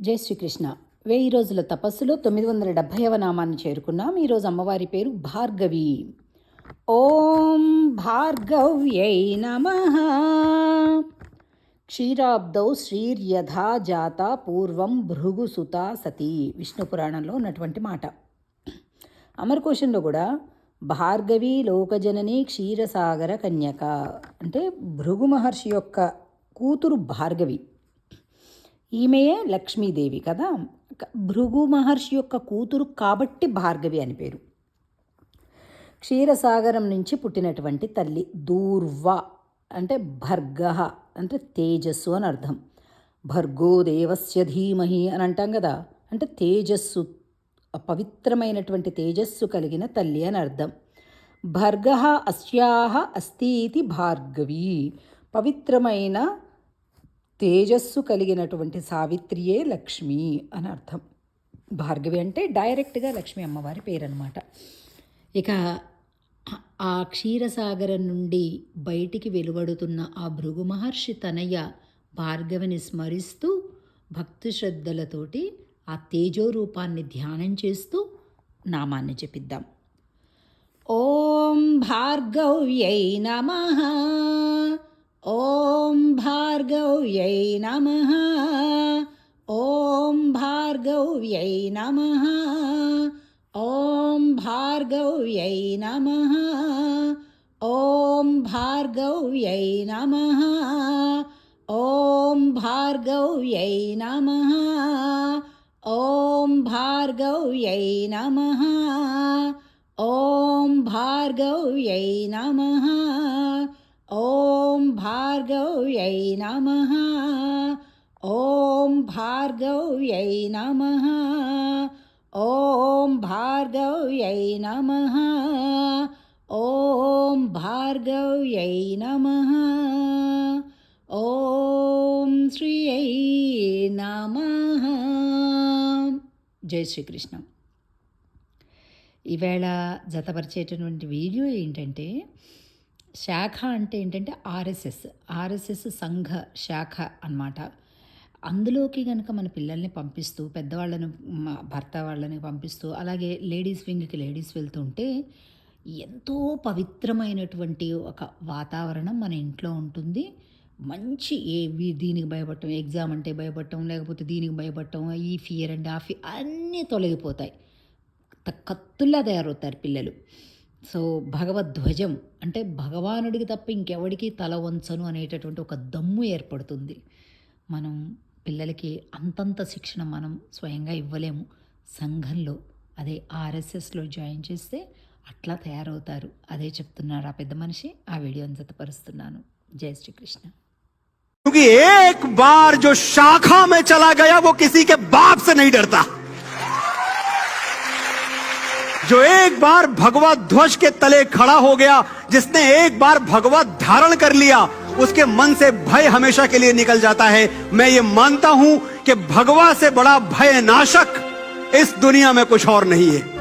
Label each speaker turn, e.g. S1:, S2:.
S1: జై శ్రీకృష్ణ వెయ్యి రోజుల తపస్సులో తొమ్మిది వందల డెబ్భైవ నామాన్ని చేరుకున్నాం. ఈరోజు అమ్మవారి పేరు భార్గవి. ఓం భార్గవ్యై నమ. క్షీరాబ్దౌ శ్రీర్యథా జాత పూర్వం భృగుసుత సతీ విష్ణు పురాణంలో ఉన్నటువంటి మాట. అమరకోశంలో కూడా భార్గవి లోకజనని క్షీరసాగర కన్యక అంటే భృగు మహర్షి యొక్క కూతురు భార్గవి. ఈమెయే లక్ష్మీదేవి కదా? భృగు మహర్షి యొక్క కూతురు కాబట్టి భార్గవి అని పేరు. క్షీరసాగరం నుంచి పుట్టినటువంటి తల్లి దూర్వ అంటే భర్గ అంటే తేజస్సు అని అర్థం. భర్గో దేవస్య ధీమహి అని అంటాం కదా? అంటే తేజస్సు పవిత్రమైనటువంటి తేజస్సు కలిగిన తల్లి అని అర్థం. భర్గ అస్యాహ అస్తి ఇది భార్గవి పవిత్రమైన తేజస్సు కలిగినటువంటి సావిత్రియే లక్ష్మి అని అర్థం. భార్గవి అంటే డైరెక్ట్గా లక్ష్మి అమ్మవారి పేరు అనమాట ఇక ఆ క్షీరసాగరం నుండి బయటికి వెలువడుతున్న ఆ భృగు మహర్షి తనయ భార్గవిని స్మరిస్తూ భక్తి శ్రద్ధలతోటి ఆ తేజో రూపాన్ని ధ్యానం చేస్తూ నామాన్ని చెప్పిద్దాం ఓం భార్గవ్యై నమ. ॐ भार्गव्यै नमः ॐ भार्गव्यै नमः ॐ भार्गव्यै नमः ॐ भार्गव्यै नमः ॐ भार्गव्यै नमः ॐ भार्गव्यै नमः ॐ भार्गव्यै नमः భార్గవ్యై నమ. ఓం భార్గవ్యై నమ. ఓం భార్గవ్యై నమ. ఓం భార్గవ్యై నమ. ఓం శ్రీయై నమ. జై శ్రీకృష్ణ. ఈవేళ జతపరిచేటటువంటి వీడియో ఏంటంటే శాఖ అంటే ఏంటంటే ఆర్ఎస్ఎస్ ఆర్ఎస్ఎస్ సంఘ శాఖ అన్నమాట. అందులోకి కనుక మన పిల్లల్ని పంపిస్తూ పెద్దవాళ్ళని భర్త వాళ్ళని పంపిస్తూ అలాగే లేడీస్ వింగ్కి లేడీస్ వెళ్తుంటే ఎంతో పవిత్రమైనటువంటి ఒక వాతావరణం మన ఇంట్లో ఉంటుంది. మంచి ఏ దీనికి భయపడటం ఎగ్జామ్ అంటే భయపడటం లేకపోతే దీనికి భయపడటం ఈ ఫియర్ అండ్ ఆ ఫియర్ అన్నీ తొలగిపోతాయి. కత్తుల్లా తయారవుతారు పిల్లలు. సో భగవద్ధ్వజం అంటే భగవానుడికి తప్ప ఇంకెవడికి తల వంచను అనేటటువంటి ఒక దమ్ము ఏర్పడుతుంది మనం పిల్లలకి అంతంత శిక్షణ మనం స్వయంగా ఇవ్వలేము సంఘంలో అదే ఆర్ఎస్ఎస్లో జాయిన్ చేస్తే అట్లా తయారవుతారు అదే చెప్తున్నారు ఆ పెద్ద మనిషి ఆ వీడియోని జతపరుస్తున్నాను జై శ్రీకృష్ణ
S2: क्योंकि एक बार जो शाखा में चला गया वो किसी के बाप से नहीं डरता जो एक बार भगवत ध्वज के तले खड़ा हो गया, जिसने एक बार भगवत धारण कर लिया, उसके मन से भय हमेशा के लिए निकल जाता है। मैं ये मानता हूँ कि भगवा से बड़ा भय नाशक इस दुनिया में कुछ और नहीं है।